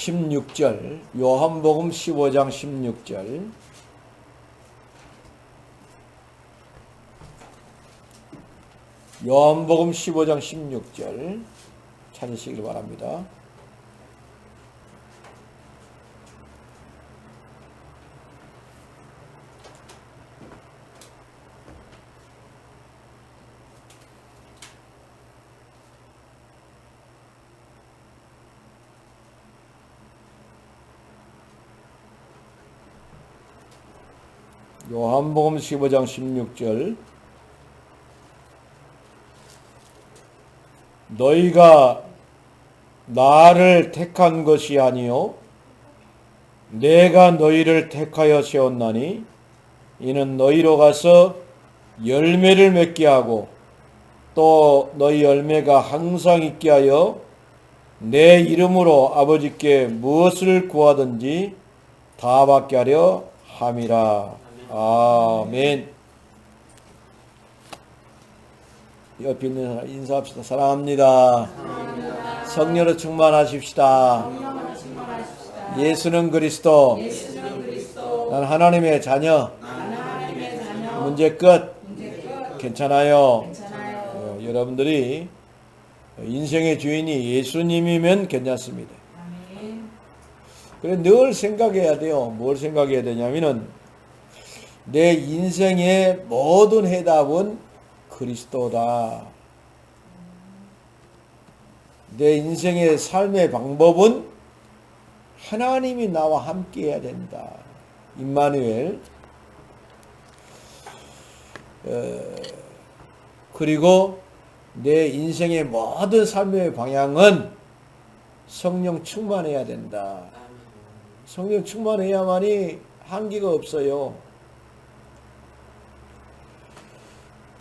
16절 요한복음 15장 16절 요한복음 15장 16절 찾으시길 바랍니다. 요한복음 15장 16절 너희가 나를 택한 것이 아니요 내가 너희를 택하여 세웠나니 이는 너희로 가서 열매를 맺게 하고 또 너희 열매가 항상 있게 하여 내 이름으로 아버지께 무엇을 구하든지 다 받게 하려 함이라. 아멘. 옆에 있는 사람 인사합시다. 사랑합니다. 성령으로 충만하십시다. 예수는 그리스도. 난 하나님의 자녀. 문제 끝. 괜찮아요. 어, 여러분들이 인생의 주인이 예수님이면 괜찮습니다. 그래 늘 생각해야 돼요. 뭘 생각해야 되냐면은 내 인생의 모든 해답은 그리스도다. 내 인생의 삶의 방법은 하나님이 나와 함께 해야 된다. 임마누엘. 어, 그리고 내 인생의 모든 삶의 방향은 성령 충만해야 된다. 성령 충만해야만이 한계가 없어요.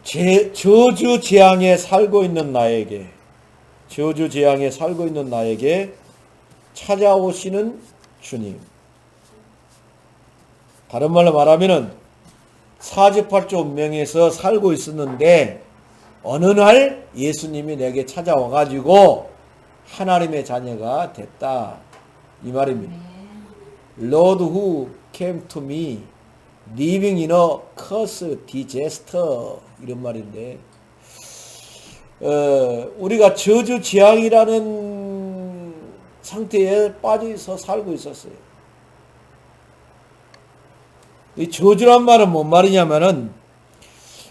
제, 저주 재앙에 살고 있는 나에게, 저주 재앙에 살고 있는 나에게 찾아오시는 주님. 다른 말로 말하면은 사지팔조 운명에서 살고 있었는데 어느 날 예수님이 내게 찾아와 가지고 하나님의 자녀가 됐다. 이 말입니다. Lord who came to me living in a curse disaster 이런 말인데 어, 우리가 저주 지향이라는 상태에 빠져서 살고 있었어요. 이 저주란 말은 뭔 말이냐면은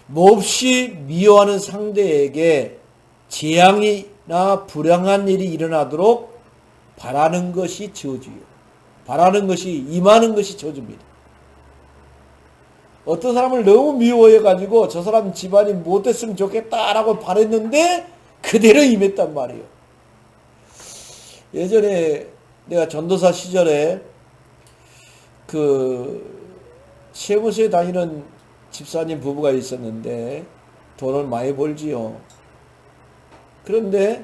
몹시 미워하는 상대에게 재앙이나 불행한 일이 일어나도록 바라는 것이 저주요. 바라는 것이 임하는 것이 저주입니다. 어떤 사람을 너무 미워해 가지고 저 사람 집안이 못됐으면 좋겠다라고 바랬는데 그대로 임했단 말이에요. 예전에 내가 전도사 시절에 그 세무서에 다니는 집사님 부부가 있었는데 돈을 많이 벌지요. 그런데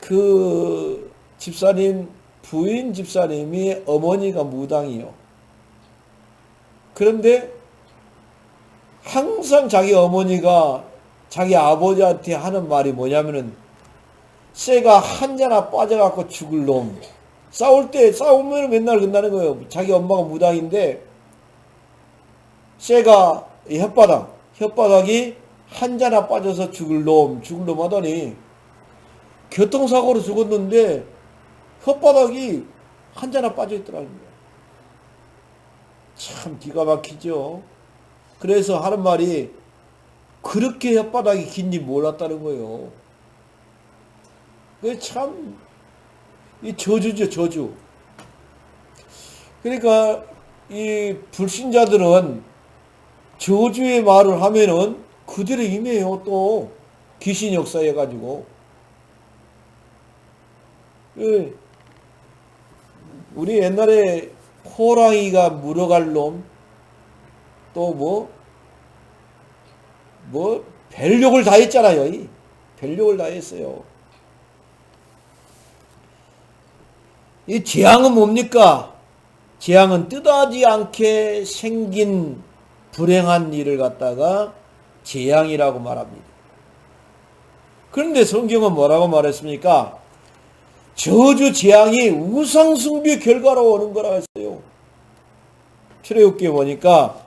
그 집사님 부인 집사님이 어머니가 무당이요. 그런데 항상 자기 어머니가 자기 아버지한테 하는 말이 뭐냐면은 쇠가 한 자나 빠져갖고 죽을 놈. 싸울 때 싸우면 맨날 끝나는 거예요. 자기 엄마가 무당인데 쇠가 혓바닥, 혓바닥이 한 자나 빠져서 죽을 놈, 죽을 놈 하더니 교통사고로 죽었는데 혓바닥이 한 자나 빠져 있더라는 거예요. 참 기가 막히죠. 그래서 하는 말이 그렇게 혓바닥이 긴지 몰랐다는 거예요. 그 참, 이 저주죠, 저주. 그러니까 이 불신자들은 저주의 말을 하면은 그대로 임해요, 또. 귀신 역사해가지고. 예. 우리 옛날에 호랑이가 물어갈 놈, 또 뭐, 뭐, 벨욕을 다 했잖아요. 이. 벨욕을 다 했어요. 이 재앙은 뭡니까? 재앙은 뜻하지 않게 생긴 불행한 일을 갖다가 재앙이라고 말합니다. 그런데 성경은 뭐라고 말했습니까? 저주 재앙이 우상숭배 결과로 오는 거라 했어요. 출애굽기에 보니까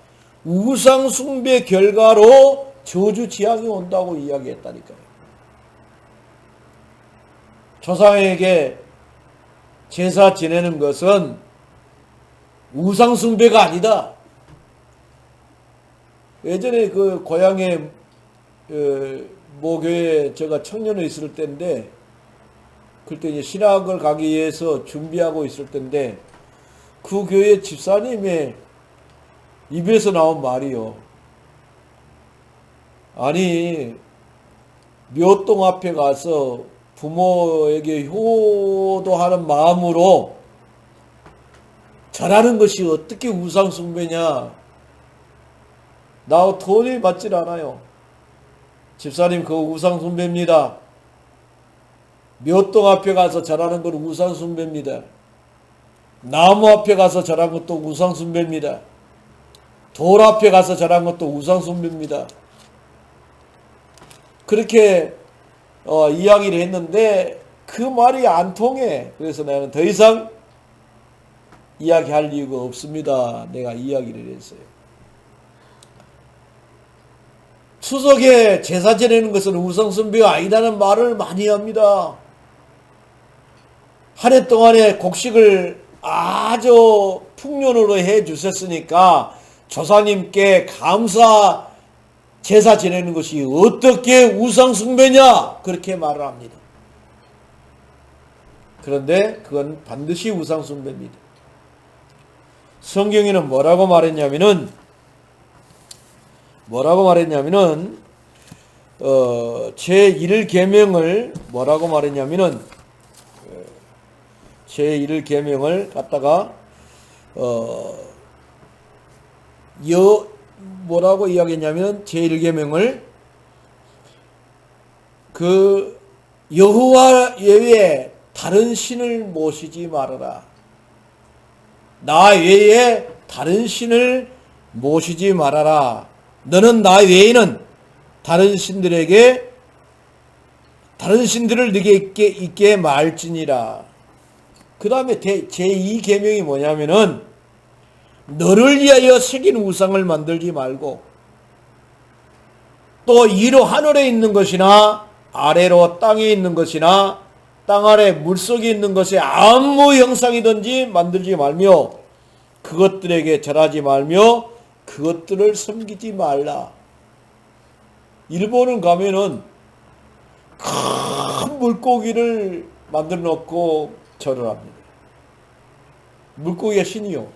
우상 숭배 결과로 저주 재앙이 온다고 이야기했다니까요. 조상에게 제사 지내는 것은 우상 숭배가 아니다. 예전에 그 고향에 어, 모교에 제가 청년에 있을 때인데 그때 이제 신학을 가기 위해서 준비하고 있을 때인데 그 교회 집사님의 입에서 나온 말이요. 아니 묘동 앞에 가서 부모에게 효도하는 마음으로 절하는 것이 어떻게 우상숭배냐? 나 돈이 받질 않아요. 집사님 그거 우상숭배입니다. 묘동 앞에 가서 절하는 건 우상숭배입니다. 나무 앞에 가서 절한 것도 우상숭배입니다. 돌 앞에 가서 절한 것도 우상숭배입니다. 그렇게 어, 이야기를 했는데 그 말이 안 통해. 그래서 나는 더 이상 이야기할 이유가 없습니다. 내가 이야기를 했어요. 추석에 제사 지내는 것은 우상숭배가 아니다는 말을 많이 합니다. 한 해 동안에 곡식을 아주 풍년으로 해 주셨으니까 조상님께 감사 제사 지내는 것이 어떻게 우상숭배냐 그렇게 말을 합니다. 그런데 그건 반드시 우상숭배입니다. 성경에는 뭐라고 말했냐면은 뭐라고 말했냐면은 어, 제1 계명을 뭐라고 말했냐면은 제1 계명을 갖다가 어, 여 뭐라고 이야기했냐면 제1 계명을 그 여호와 외에 다른 신을 모시지 말아라. 나 외에 다른 신을 모시지 말아라. 너는 나 외에는 다른 신들에게 다른 신들을 네게 있게, 있게 말지니라. 그 다음에 제2 계명이 뭐냐면은 너를 위하여 새긴 우상을 만들지 말고 또 위로 하늘에 있는 것이나 아래로 땅에 있는 것이나 땅 아래 물속에 있는 것에 아무 형상이든지 만들지 말며 그것들에게 절하지 말며 그것들을 섬기지 말라. 일본은 가면은 큰 물고기를 만들어 놓고 절을 합니다. 물고기가 신이요.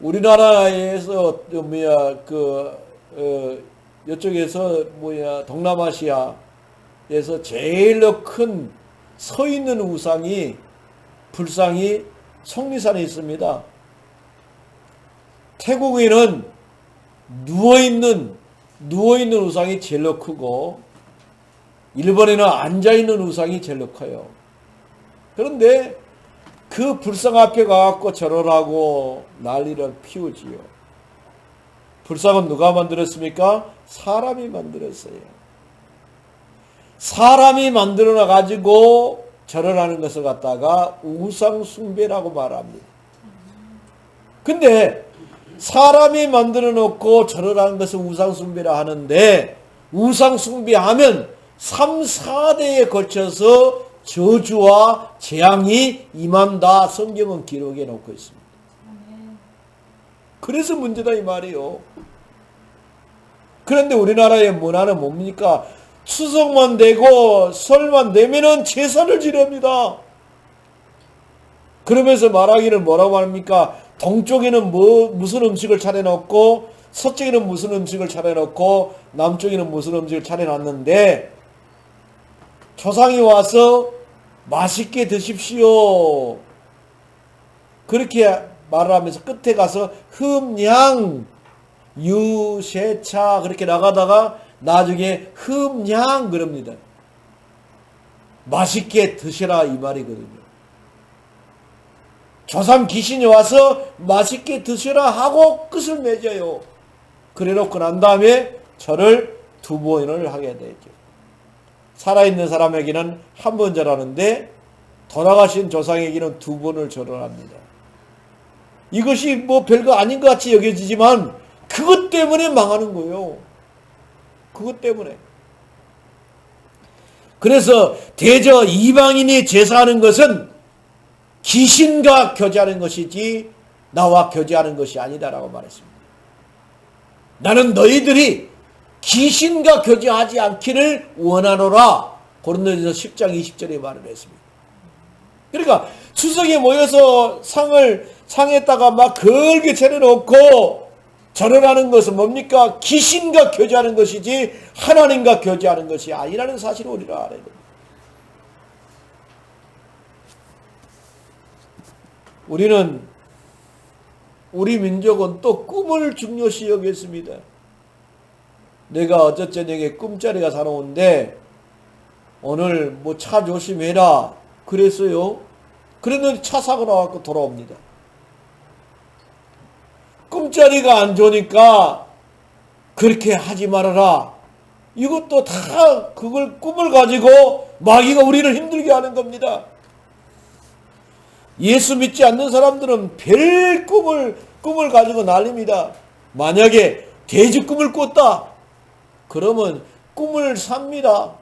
우리나라에서 저 뭐야 그 어, 이쪽에서 뭐야 동남아시아에서 제일로 큰 서 있는 우상이 불상이 속리산에 있습니다. 태국에는 누워 있는 누워 있는 우상이 제일로 크고 일본에는 앉아 있는 우상이 제일로 커요. 그런데 그 불상 앞에 가갖고 절하라고 난리를 피우지요. 불상은 누가 만들었습니까? 사람이 만들었어요. 사람이 만들어 가지고 절을 하는 것을 갖다가 우상 숭배라고 말합니다. 근데 사람이 만들어 놓고 절을 하는 것을 우상 숭배라 하는데 우상 숭배하면 3, 4대에 걸쳐서 저주와 재앙이 임한다 성경은 기록해 놓고 있습니다. 그래서 문제다 이 말이에요. 그런데 우리나라의 문화는 뭡니까? 추석만 되고 설만 되면은 제사를 지냅니다. 그러면서 말하기를 뭐라고 합니까? 동쪽에는 뭐 무슨 음식을 차려놓고 서쪽에는 무슨 음식을 차려놓고 남쪽에는 무슨 음식을 차려놨는데 조상이 와서 맛있게 드십시오. 그렇게 말을 하면서 끝에 가서 흠양 유세차 그렇게 나가다가 나중에 흠양 그럽니다. 맛있게 드시라 이 말이거든요. 조상 귀신이 와서 맛있게 드시라 하고 끝을 맺어요. 그래 놓고 난 다음에 절을 두 번을 하게 되죠. 살아있는 사람에게는 한 번 절하는데 돌아가신 조상에게는 두 번을 절하합니다. 이것이 뭐 별거 아닌 것 같이 여겨지지만 그것 때문에 망하는 거예요. 그것 때문에. 그래서 대저 이방인이 제사하는 것은 귀신과 교제하는 것이지 나와 교제하는 것이 아니다라고 말했습니다. 나는 너희들이 귀신과 교제하지 않기를 원하노라. 고린도전서 10장 20절에 말을 했습니다. 그러니까 추석에 모여서 상을 상에다가 막 걸게 차려놓고 절을 하는 것은 뭡니까? 귀신과 교제하는 것이지 하나님과 교제하는 것이 아니라는 사실을 우리가 알아야 됩니다. 우리는 우리 민족은 또 꿈을 중요시 여겼습니다. 내가 어제 저녁에 꿈자리가 사러운데 오늘 뭐 차 조심해라 그랬어요. 그랬는데 차 사고 나갖고 돌아옵니다. 꿈자리가 안 좋으니까 그렇게 하지 말아라. 이것도 다 그걸 꿈을 가지고 마귀가 우리를 힘들게 하는 겁니다. 예수 믿지 않는 사람들은 별 꿈을 꿈을 가지고 난립니다. 만약에 돼지 꿈을 꿨다. 그러면 꿈을 삽니다.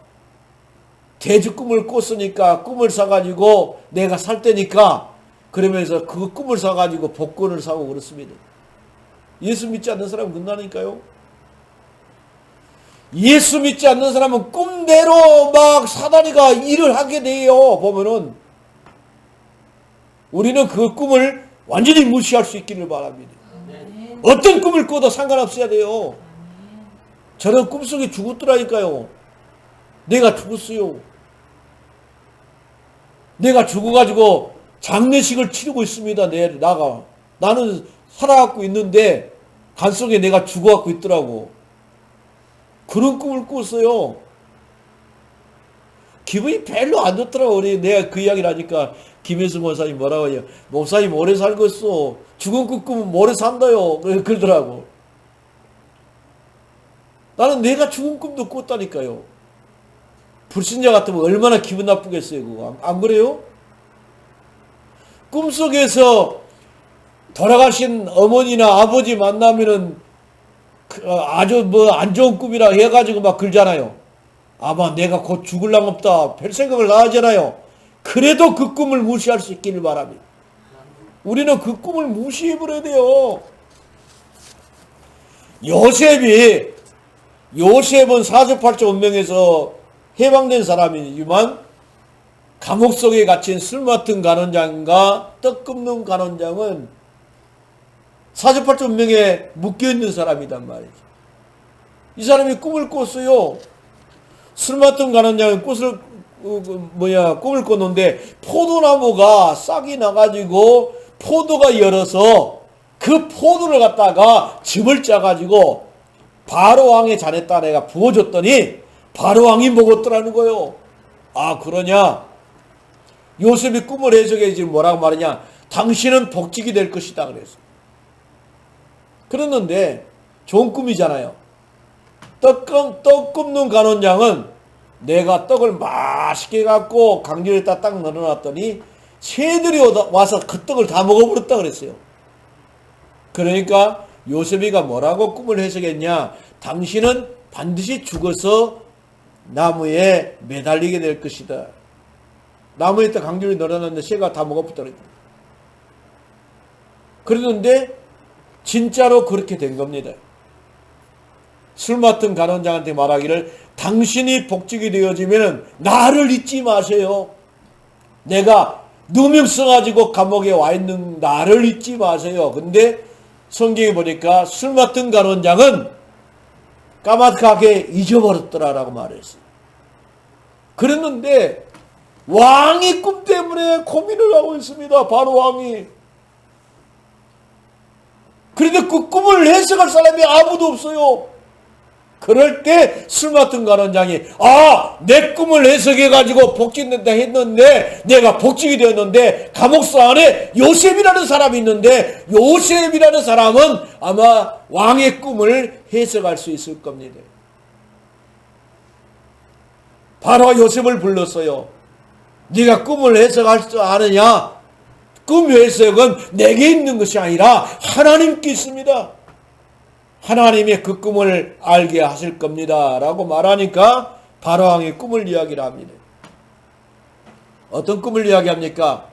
돼지 꿈을 꿨으니까 꿈을 사가지고 내가 살 때니까 그러면서 그 꿈을 사가지고 복권을 사고 그렇습니다. 예수 믿지 않는 사람은 그런다니까요. 예수 믿지 않는 사람은 꿈대로 막 사다리가 일을 하게 돼요. 보면은 우리는 그 꿈을 완전히 무시할 수 있기를 바랍니다. 어떤 꿈을 꿔도 상관없어야 돼요. 저는 꿈속에 죽었더라니까요. 내가 죽었어요. 내가 죽어가지고 장례식을 치르고 있습니다. 내 나가 나는 살아갖고 있는데 간 속에 내가 죽어갖고 있더라고. 그런 꿈을 꿨어요. 기분이 별로 안 좋더라고. 우리 내가 그 이야기를 하니까 김혜수 목사님 뭐라고 해요. 목사님 오래 살겠어. 죽은 꿈 꾸면 오래 산다요. 그러더라고. 나는 내가 죽은 꿈도 꿨다니까요. 불신자 같으면 얼마나 기분 나쁘겠어요. 그거. 안 그래요? 꿈속에서 돌아가신 어머니나 아버지 만나면은 그, 어, 아주 뭐 안 좋은 꿈이라 해가지고 막 그러잖아요. 아마 내가 곧 죽을랑 없다. 별 생각을 다 하잖아요. 그래도 그 꿈을 무시할 수 있기를 바랍니다. 우리는 그 꿈을 무시해버려야 돼요. 요셉이, 요셉은 사주팔자 운명에서 해방된 사람이지만 감옥 속에 갇힌 술 맡은 간원장과 떡 굽는 간원장은 사주팔자 운명에 묶여있는 사람이단 말이죠. 이 사람이 꿈을 꿨어요. 술 맡은 간원장은 꽃을 어, 그 뭐야 꿈을 꿨는데 포도나무가 싹이 나가지고 포도가 열어서 그 포도를 갖다가 즙을 짜가지고 바로 왕의 잔에다 내가 부어줬더니 바로 왕이 먹었더라는 거요. 아 그러냐? 요셉이 꿈을 해석해 지금 뭐라고 말하냐? 당신은 복직이 될 것이다 그랬어. 그랬는데 좋은 꿈이잖아요. 떡, 떡 굽는 간원장은 내가 떡을 맛있게 갖고 강렬에다 딱 넣어놨더니 새들이 와서 그 떡을 다 먹어버렸다 그랬어요. 그러니까 요셉이가 뭐라고 꿈을 해석했냐? 당신은 반드시 죽어서 나무에 매달리게 될 것이다. 나무에다 강렬히 넣어놨는데 새가 다 그랬다. 그랬는데 진짜로 그렇게 된 겁니다. 술 맡은 간원장한테 말하기를 당신이 복직이 되어지면 나를 잊지 마세요. 내가 누명 써 가지고 감옥에 와 있는 나를 잊지 마세요. 근데 성경에 보니까 술 맡은 간원장은 까맣게 잊어버렸더라라고 말했어요. 그랬는데 왕이 꿈 때문에 고민을 하고 있습니다. 바로 왕이. 그런데 그 꿈을 해석할 사람이 아무도 없어요. 그럴 때 술 맡은 간원장이 아 내 꿈을 해석해 가지고 복직된다 했는데 내가 복직이 되었는데 감옥소 안에 요셉이라는 사람이 있는데 요셉이라는 사람은 아마 왕의 꿈을 해석할 수 있을 겁니다. 바로가 요셉을 불렀어요. 네가 꿈을 해석할 줄 아느냐? 꿈 해석은 내게 있는 것이 아니라 하나님께 있습니다. 하나님의 그 꿈을 알게 하실 겁니다. 라고 말하니까 바로왕의 꿈을 이야기를 합니다. 어떤 꿈을 이야기합니까?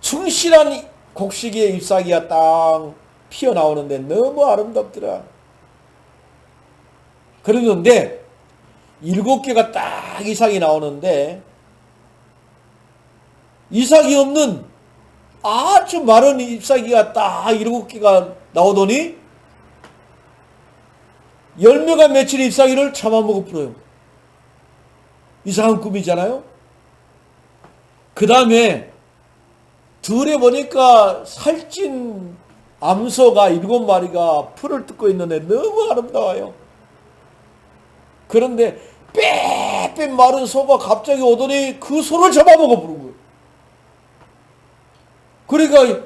충실한 곡식의 잎사귀가 딱 피어나오는데 너무 아름답더라. 그러는데 일곱 개가 딱 이상이 나오는데 이삭이 없는 아주 마른 잎사귀가 딱 일곱 개가 나오더니 열매가 맺힌 잎사귀를 잡아먹어 버려요. 이상한 꿈이잖아요. 그 다음에 들에 보니까 살찐 암소가 일곱 마리가 풀을 뜯고 있는데 너무 아름다워요. 그런데 빼빼 마른 소가 갑자기 오더니 그 소를 잡아먹어 부른 거예요. 그러니까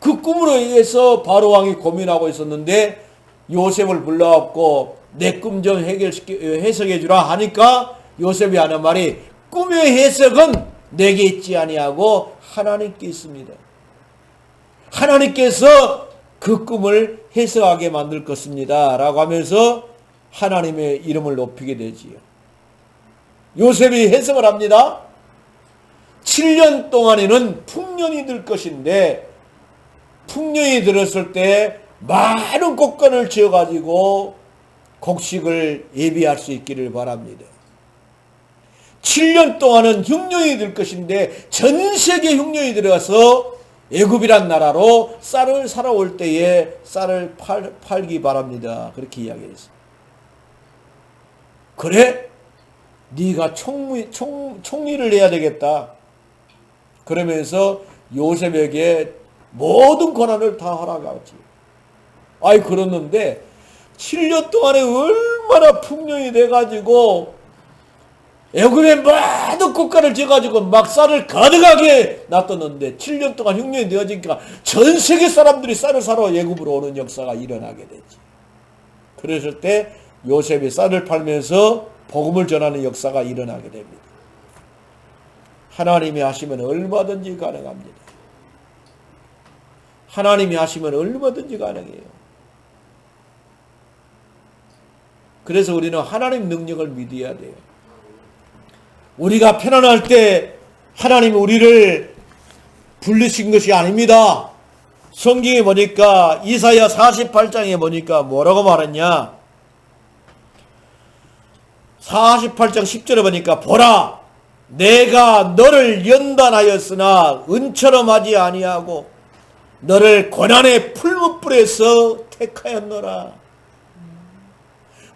그 꿈으로 의해서 바로 왕이 고민하고 있었는데 요셉을 불러갖고 내 꿈 좀 해결시켜 해석해 주라 하니까 요셉이 하는 말이 꿈의 해석은 내게 있지 아니하고 하나님께 있습니다. 하나님께서 그 꿈을 해석하게 만들 것입니다. 라고 하면서 하나님의 이름을 높이게 되지요. 요셉이 해석을 합니다. 7년 동안에는 풍년이 들 것인데 풍년이 들었을 때 많은 곡간을 지어가지고 곡식을 예비할 수 있기를 바랍니다. 7년 동안은 흉년이 될 것인데 전 세계 흉년이 들어가서 애굽이란 나라로 쌀을 사러 올 때에 쌀을 팔, 팔기 바랍니다. 그렇게 이야기했어요. 그래? 네가 총리, 총, 총리를 해야 되겠다. 그러면서 요셉에게 모든 권한을 다 허락하지. 아이 그러는데 7년 동안에 얼마나 풍년이 돼가지고 애굽에 모든 국가를 지어가지고 막 쌀을 가득하게 놔뒀는데 7년 동안 흉년이 되어지니까 전 세계 사람들이 쌀을 사러 애굽으로 오는 역사가 일어나게 되지. 그랬을 때 요셉이 쌀을 팔면서 복음을 전하는 역사가 일어나게 됩니다. 하나님이 하시면 얼마든지 가능합니다. 하나님이 하시면 얼마든지 가능해요. 그래서 우리는 하나님 능력을 믿어야 돼요. 우리가 편안할 때 하나님 우리를 불리신 것이 아닙니다. 성경에 보니까 이사야 48장에 보니까 뭐라고 말했냐? 48장 10절에 보니까 보라 내가 너를 연단하였으나 은처럼 하지 아니하고 너를 고난의 풀무불에서 택하였노라.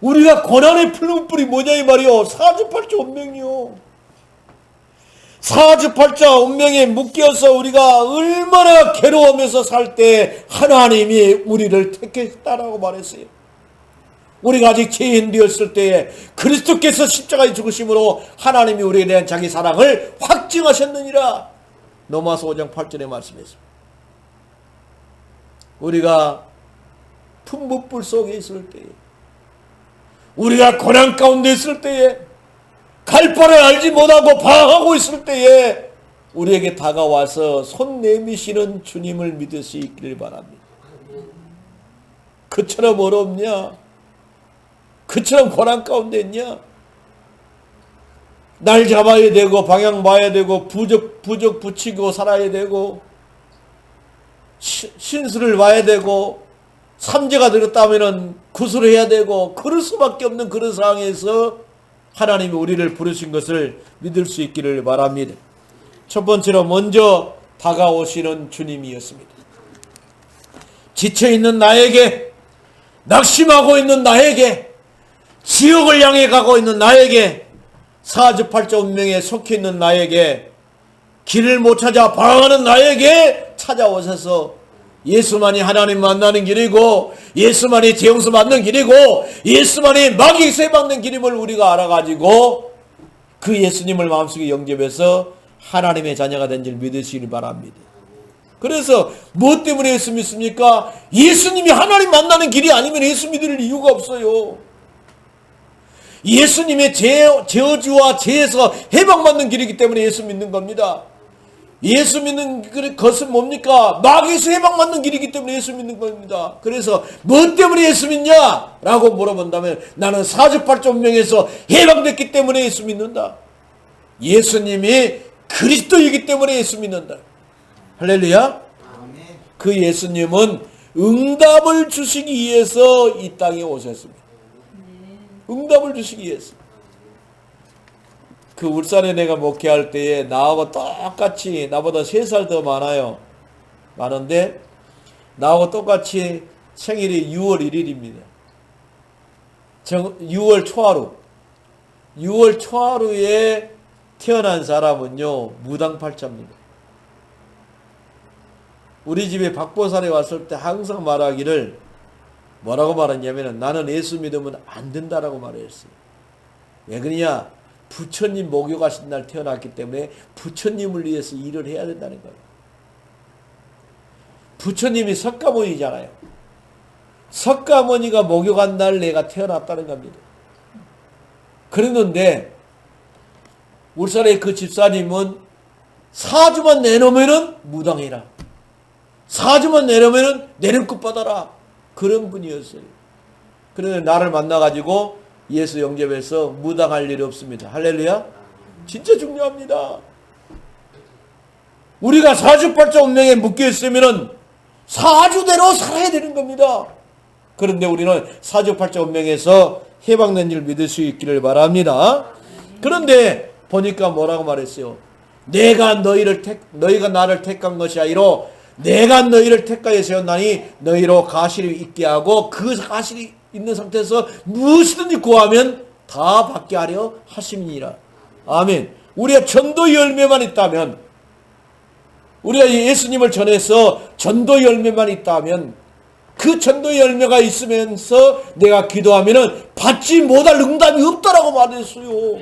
우리가 고난의 풀무불이 뭐냐 이 말이요. 사주팔자 운명이요. 사주팔자 운명에 묶여서 우리가 얼마나 괴로우면서 살 때 하나님이 우리를 택했다라고 말했어요. 우리가 아직 죄인 되었을 때에 그리스도께서 십자가에 죽으심으로 하나님이 우리에 대한 자기 사랑을 확증하셨느니라. 로마서 5장 8절에 말씀했습니다. 우리가 품부불 속에 있을 때에 우리가 고난 가운데 있을 때에 갈 바를 알지 못하고 방황하고 있을 때에 우리에게 다가와서 손 내미시는 주님을 믿을 수 있기를 바랍니다. 그처럼 어렵냐? 그처럼 고난 가운데 있냐? 날 잡아야 되고 방향 봐야 되고 부적 부적 붙이고 살아야 되고 신수를 봐야 되고 삼재가 들었다면은 구슬을 해야 되고 그럴 수밖에 없는 그런 상황에서 하나님이 우리를 부르신 것을 믿을 수 있기를 바랍니다. 첫 번째로 먼저 다가오시는 주님이었습니다. 지쳐 있는 나에게 낙심하고 있는 나에게 지옥을 향해 가고 있는 나에게 사주팔자 운명에 속해 있는 나에게 길을 못 찾아 방황하는 나에게 찾아오셔서 예수만이 하나님 만나는 길이고 예수만이 재용서 받는 길이고 예수만이 마귀세 받는 길임을 우리가 알아가지고 그 예수님을 마음속에 영접해서 하나님의 자녀가 된 줄 믿으시길 바랍니다. 그래서 무엇 때문에 예수 믿습니까? 예수님이 하나님 만나는 길이 아니면 예수 믿을 이유가 없어요. 예수님의 제, 저주와 죄에서 해방받는 길이기 때문에 예수 믿는 겁니다. 예수 믿는 그 것은 뭡니까? 마귀에서 해방받는 길이기 때문에 예수 믿는 겁니다. 그래서 뭐 때문에 예수 믿냐? 라고 물어본다면 나는 사주팔자 운명에서 해방됐기 때문에 예수 믿는다. 예수님이 그리스도이기 때문에 예수 믿는다. 할렐루야. 그 예수님은 응답을 주시기 위해서 이 땅에 오셨습니다. 응답을 주시기 위해서. 그 울산에 내가 목회할 때에 나하고 똑같이 나보다 세 살 더 많아요. 많은데 나하고 똑같이 생일이 6월 1일입니다. 6월 초하루. 6월 초하루에 태어난 사람은요 무당팔자입니다. 우리 집에 박보살에 왔을 때 항상 말하기를 뭐라고 말했냐면 나는 예수 믿으면 안 된다라고 말했어요. 왜 그러냐? 부처님 목욕하신 날 태어났기 때문에 부처님을 위해서 일을 해야 된다는 거예요. 부처님이 석가모니잖아요. 석가모니가 목욕한 날 내가 태어났다는 겁니다. 그랬는데 울산의 그 집사님은 사주만 내놓으면은 무당이라. 사주만 내놓으면은 내는 것 받아라. 그런 분이었어요. 그런데 나를 만나가지고 예수 영접해서 무당할 일이 없습니다. 할렐루야. 진짜 중요합니다. 우리가 사주팔자 운명에 묶여 있으면은 사주대로 살아야 되는 겁니다. 그런데 우리는 사주팔자 운명에서 해방된 줄 믿을 수 있기를 바랍니다. 그런데 보니까 뭐라고 말했어요? 내가 너희를 택, 너희가 나를 택한 것이 아니로 내가 너희를 택하여 세웠나니 너희로 가실이 있게 하고 그 가실이 있는 상태에서 무엇이든지 구하면 다 받게 하려 하심이니라. 아멘. 우리가 전도 열매만 있다면 우리가 예수님을 전해서 전도 열매만 있다면 그 전도 열매가 있으면서 내가 기도하면은 받지 못할 응답이 없다라고 말했어요.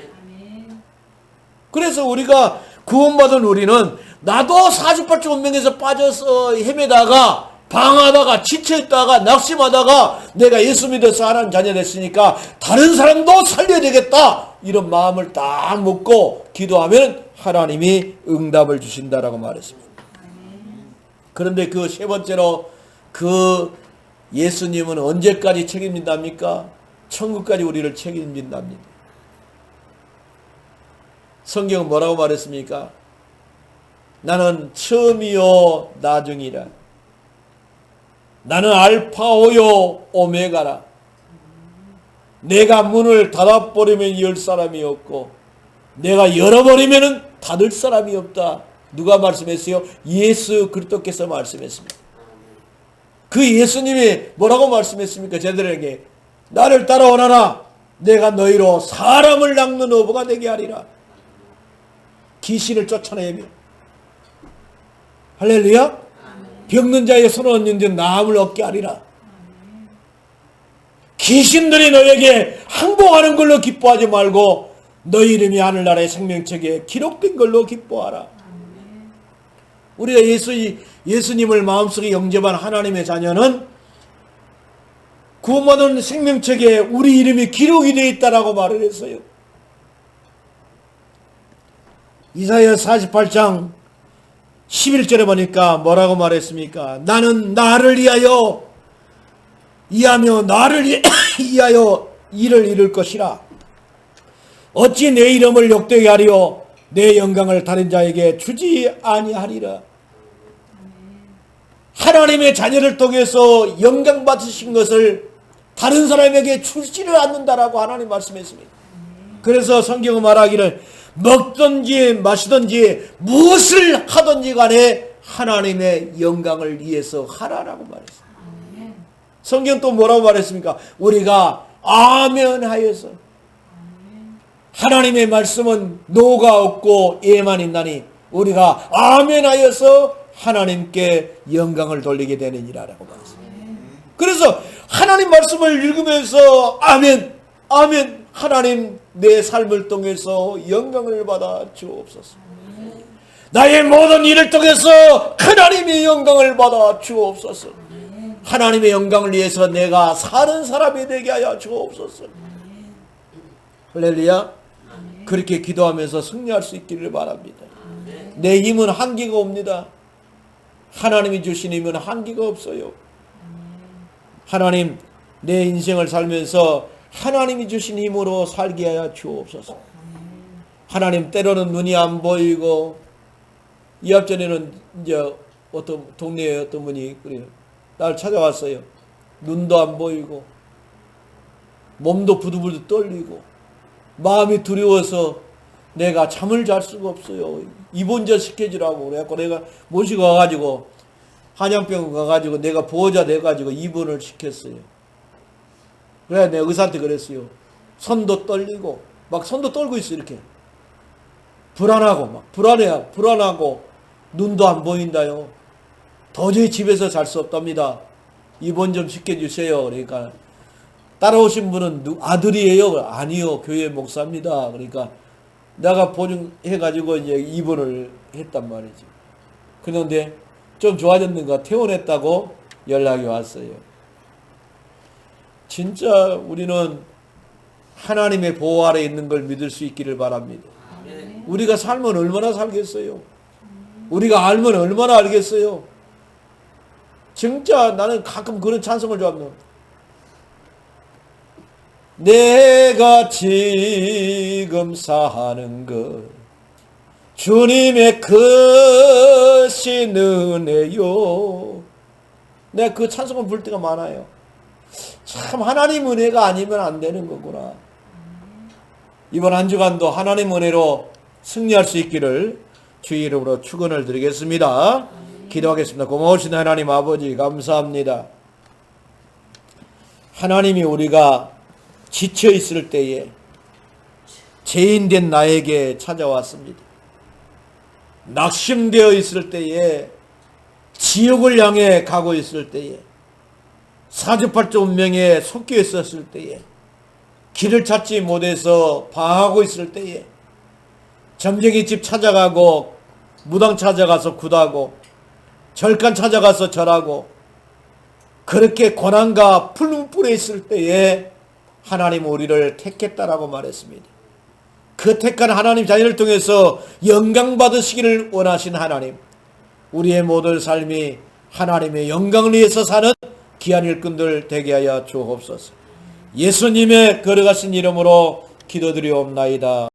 그래서 우리가 구원받은 우리는 나도 사주팔자 운명에서 빠져서 헤매다가 방하다가 지쳐있다가 낙심하다가 내가 예수 믿어서 하나님 자녀 됐으니까 다른 사람도 살려야 되겠다 이런 마음을 딱 먹고 기도하면 하나님이 응답을 주신다라고 말했습니다. 그런데 그 세 번째로 그 예수님은 언제까지 책임진답니까? 천국까지 우리를 책임진답니다. 성경은 뭐라고 말했습니까? 나는 처음이요 나중이라. 나는 알파오요 오메가라. 내가 문을 닫아버리면 열 사람이 없고 내가 열어버리면 닫을 사람이 없다. 누가 말씀했어요? 예수 그리스도께서 말씀했습니다. 그 예수님이 뭐라고 말씀했습니까? 저들에게 나를 따라오너라. 내가 너희로 사람을 낚는 어부가 되게 하리라. 귀신을 쫓아내며 할렐루야 병든 자의 손을 얻는 데 나음을 얻게 하리라 귀신들이 너에게 항복하는 걸로 기뻐하지 말고 너희 이름이 하늘나라의 생명책에 기록된 걸로 기뻐하라 우리가 예수, 예수님을 마음속에 영접한 하나님의 자녀는 구원받은 생명책에 우리 이름이 기록이 되어 있다라고 말을 했어요. 이사야 48장 11절에 보니까 뭐라고 말했습니까? 나는 나를 위하여 이하며 나를 위하여 일을 이룰 것이라. 어찌 내 이름을 욕되게 하리요 내 영광을 다른 자에게 주지 아니하리라. 하나님의 자녀를 통해서 영광 받으신 것을 다른 사람에게 주지를 않는다라고 하나님 말씀했습니다. 그래서 성경은 말하기를 먹든지 마시든지 무엇을 하든지 간에 하나님의 영광을 위해서 하라라고 말했어요. 성경 또 뭐라고 말했습니까? 우리가 아멘 하여서 하나님의 말씀은 노가 없고 예만 있나니 우리가 아멘 하여서 하나님께 영광을 돌리게 되느니라라고 말했습니다. 그래서 하나님 말씀을 읽으면서 아멘 아멘 하나님 내 삶을 통해서 영광을 받아 주옵소서. 나의 모든 일을 통해서 하나님의 영광을 받아 주옵소서. 하나님의 영광을 위해서 내가 사는 사람이 되게 하여 주옵소서. 할렐루야. 그렇게 기도하면서 승리할 수 있기를 바랍니다. 내 힘은 한계가 옵니다. 하나님이 주신 힘은 한계가 없어요. 하나님, 내 인생을 살면서 하나님이 주신 힘으로 살게 하여 주옵소서. 하나님, 때로는 눈이 안 보이고, 이 앞전에는 이제 어떤 동네에 어떤 분이. 날 찾아왔어요. 눈도 안 보이고, 몸도 부들부들 떨리고, 마음이 두려워서 내가 잠을 잘 수가 없어요. 입원자 시켜주라고. 그래갖고 내가 모시고 가가지고 한양병원 가가지고 내가 보호자 돼가지고 입원을 시켰어요. 그래 내가 의사한테 그랬어요. 손도 떨리고 막 손도 떨고 있어 이렇게. 불안하고 막 불안해요. 불안하고 눈도 안 보인다요. 도저히 집에서 잘 수 없답니다. 입원 좀 시켜주세요. 그러니까 따라오신 분은 누- 아들이에요? 아니요. 교회 목사입니다. 그러니까 내가 보증해가지고 이제 입원을 했단 말이죠. 그런데 좀 좋아졌는가 퇴원했다고 연락이 왔어요. 진짜 우리는 하나님의 보호 아래 있는 걸 믿을 수 있기를 바랍니다. 우리가 살면 얼마나 살겠어요? 우리가 알면 얼마나 알겠어요? 진짜 나는 가끔 그런 찬송을 좋아합니다. 내가 지금 사는 것 주님의 크신 은혜요. 내가 그 찬송을 부를 때가 많아요. 참 하나님 은혜가 아니면 안 되는 거구나. 이번 한 주간도 하나님 은혜로 승리할 수 있기를 주의 이름으로 축원을 드리겠습니다. 기도하겠습니다. 고마우신 하나님 아버지 감사합니다. 하나님이 우리가 지쳐 있을 때에 죄인된 나에게 찾아왔습니다. 낙심되어 있을 때에 지옥을 향해 가고 있을 때에 사주팔조 운명에 섞여 있었을 때에 길을 찾지 못해서 방하고 있을 때에 점쟁이 집 찾아가고 무당 찾아가서 굿하고 절간 찾아가서 절하고 그렇게 고난과 풀문불에 있을 때에 하나님 우리를 택했다라고 말했습니다. 그 택한 하나님 자녀를 통해서 영광 받으시기를 원하신 하나님. 우리의 모든 삶이 하나님의 영광을 위해서 사는 귀한 일꾼들 되게 하여 주옵소서. 예수님의 걸어가신 이름으로 기도드리옵나이다.